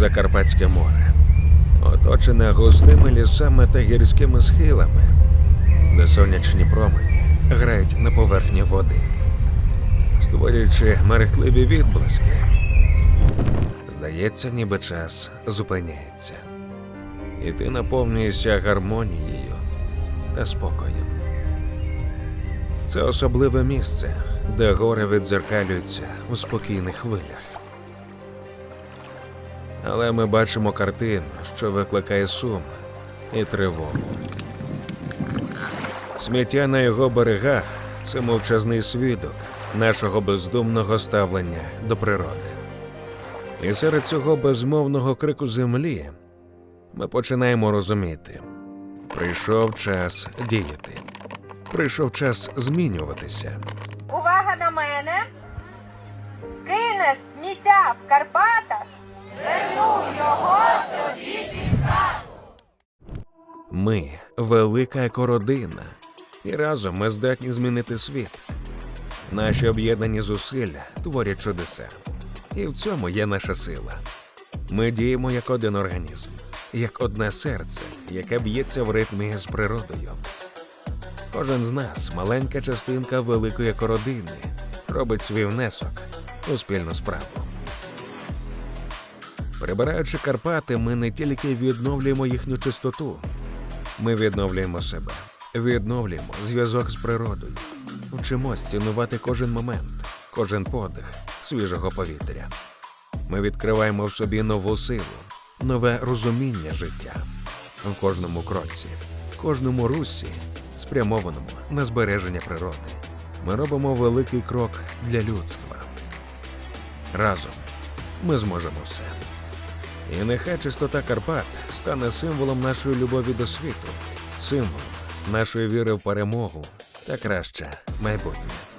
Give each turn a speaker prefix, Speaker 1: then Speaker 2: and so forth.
Speaker 1: Закарпатське море, оточене густими лісами та гірськими схилами, де сонячні промені грають на поверхні води, створюючи мерехтливі відблиски. Здається, ніби час зупиняється, і ти наповнюєшся гармонією та спокоєм. Це особливе місце, де гори віддзеркалюються у спокійних хвилях. Але ми бачимо картину, що викликає сум і тривогу. Сміття на його берегах це мовчазний свідок нашого бездумного ставлення до природи. І серед цього безмовного крику землі ми починаємо розуміти: прийшов час діяти, прийшов час змінюватися.
Speaker 2: Увага на мене. Кинеш сміття в Карпатах.
Speaker 1: Ми велика екородина, і разом ми здатні змінити світ. Наші об'єднані зусилля творять чудеса. І в цьому є наша сила. Ми діємо як один організм, як одне серце, яке б'ється в ритмі з природою. Кожен з нас, маленька частинка великої екородини, робить свій внесок у спільну справу. Прибираючи Карпати, ми не тільки відновлюємо їхню чистоту, ми відновлюємо себе, відновлюємо зв'язок з природою, вчимось цінувати кожен момент, кожен подих свіжого повітря. Ми відкриваємо в собі нову силу, нове розуміння життя в кожному кроці, кожному русі, спрямованому на збереження природи. Ми робимо великий крок для людства. Разом ми зможемо все. І нехай чистота Карпат стане символом нашої любові до світу, символом нашої віри в перемогу та краще майбутнє.